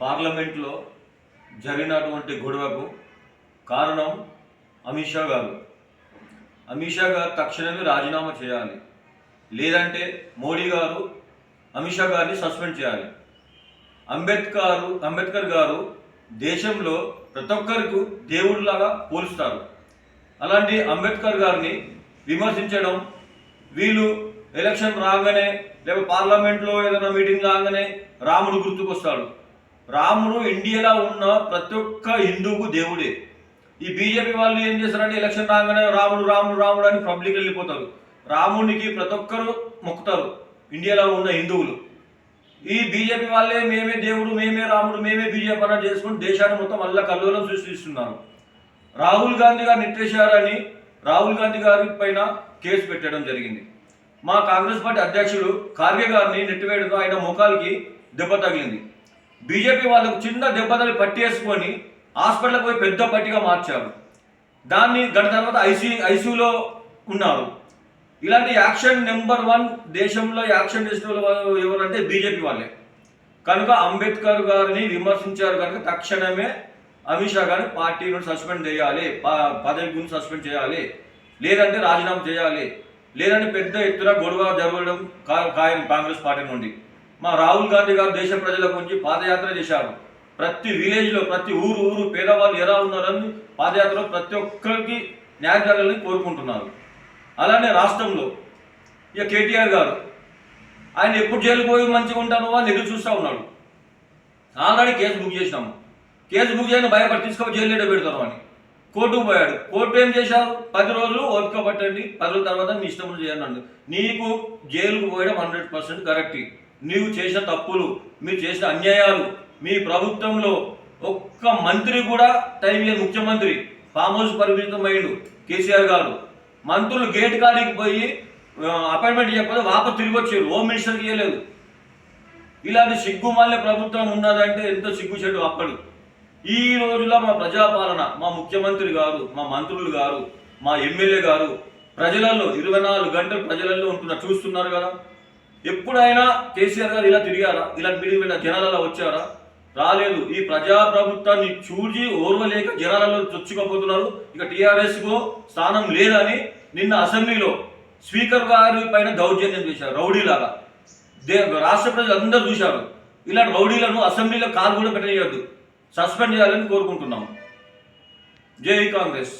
పార్లమెంట్లో జరిగినటువంటి గొడవకు కారణం అమిత్ షా గారు. అమిత్ షా గారు తక్షణమే రాజీనామా చేయాలి. లేదంటే మోడీ గారు అమిత్ షా గారిని సస్పెండ్ చేయాలి. అంబేద్కర్ అంబేద్కర్ గారు దేశంలో ప్రతి ఒక్కరికి దేవుడిలాగా పోలుస్తారు. అలాంటి అంబేద్కర్ గారిని విమర్శించడం వీళ్ళు ఎలక్షన్ రాగానే లేకపోతే పార్లమెంట్లో ఏదైనా మీటింగ్ రాగానే రాముడు గుర్తుకొస్తాడు. రాముడు ఇండియాలో ఉన్న ప్రతి ఒక్క హిందువుకు దేవుడే. ఈ బీజేపీ వాళ్ళు ఏం చేస్తారంటే ఎలక్షన్ రాగానే రాముడు రాముడు రాముడు అని పబ్లిక్ వెళ్ళిపోతారు. రామునికి ప్రతి ఒక్కరు మొక్కుతారు ఇండియాలో ఉన్న హిందువులు. ఈ బీజేపీ వాళ్ళే మేమే దేవుడు మేమే రాముడు మేమే బీజేపీ అని చేసుకుని దేశాన్ని మొత్తం అల్ల కల్లోలం సృష్టిస్తున్నారు. రాహుల్ గాంధీ గారు నెట్టేశారని రాహుల్ గాంధీ గారి పైన కేసు పెట్టడం జరిగింది. మా కాంగ్రెస్ పార్టీ అధ్యక్షుడు ఖార్గే గారిని నెట్టివేయడంతో ఆయన ముఖాలకి దెబ్బ తగిలింది. బీజేపీ వాళ్ళకు చిన్న దెబ్బతలు పట్టేసుకొని హాస్పిటల్కి పోయి పెద్ద పట్టిగా మార్చారు. దాన్ని గత తర్వాత ఐసీ ఐసీయూలో ఉన్నారు. ఇలాంటి యాక్షన్ నెంబర్ వన్ దేశంలో యాక్షన్ చేసిన వాళ్ళు ఎవరంటే బీజేపీ వాళ్ళే. కనుక అంబేద్కర్ గారిని విమర్శించారు కనుక తక్షణమే అమిత్ షా గారిని పార్టీ నుండి సస్పెండ్ చేయాలి పదవి గురించి సస్పెండ్ చేయాలి లేదంటే రాజీనామా చేయాలి లేదంటే పెద్ద ఎత్తున గొడవ జరగడం కా- ఖాయం కాంగ్రెస్ పార్టీ నుండి. మా రాహుల్ గాంధీ గారు దేశ ప్రజల గురించి పాదయాత్ర చేశారు. ప్రతి విలేజ్లో ప్రతి ఊరు ఊరు పేదవాళ్ళు ఎలా ఉన్నారని పాదయాత్రలో ప్రతి ఒక్కరికి న్యాయం జరగాలని కోరుకుంటున్నారు. అలానే రాష్ట్రంలో ఇక కేటీఆర్ గారు ఆయన ఎప్పుడు జైలుకు పోయి మంచిగా ఉంటానో అని ఎదురు చూస్తూ ఉన్నాడు. ఆల్రెడీ కేసు బుక్ చేసినాము కేసు బుక్ చేయని భయపడి తీసుకొని జైలు పెడతారు అని. కోర్టుకు పోయాడు. కోర్టు ఏం చేశారు? పది రోజులు ఓపిక పట్టండి పది రోజుల తర్వాత మీ ఇష్టం చేయండి నీకు జైలుకు పోయడం హండ్రెడ్ పర్సెంట్ కరెక్ట్. నీవు చేసిన తప్పులు మీరు చేసిన అన్యాయాలు మీ ప్రభుత్వంలో ఒక్క మంత్రి కూడా టైం లేదు ముఖ్యమంత్రి ఫామ్ హౌస్ పరిమితమైండు కేసీఆర్ గారు. మంత్రులు గేట్ కాడికి పోయి అపాయింట్మెంట్ చెప్పకపోతే వాపస్ తిరిగి వచ్చారు హోమ్ మినిస్టర్కి ఇవ్వలేదు. ఇలాంటి సిగ్గుమాలిన ప్రభుత్వం ఉన్నదంటే ఎంతో సిగ్గు చెడు అప్పడు. ఈ రోజుల్లో మా ప్రజాపాలన మా ముఖ్యమంత్రి గారు మా మంత్రులు గారు మా ఎమ్మెల్యే గారు ప్రజలలో ఇరవై నాలుగు గంటలు ప్రజలలో ఉంటున్నారు చూస్తున్నారు కదా. ఎప్పుడైనా కేసీఆర్ గారు ఇలా తిరిగారా? ఇలా మీటింగ్ వెళ్ళిన జనాలలో వచ్చారా? రాలేదు. ఈ ప్రజా ప్రభుత్వాన్ని చూసి ఓర్వలేక జనాలలో చొచ్చుకోపోతున్నారు ఇక టీఆర్ఎస్కు స్థానం లేదని నిన్న అసెంబ్లీలో స్పీకర్ గారి పైన దౌర్జన్యం చేశారు. రౌడీలాగా. దే రాష్ట్ర ప్రజలు అందరూ చూశారు. ఇలాంటి రౌడీలను అసెంబ్లీలో కాలు కూడా పెట్టనియద్దు. సస్పెండ్ చేయాలని కోరుకుంటున్నాం. జై కాంగ్రెస్.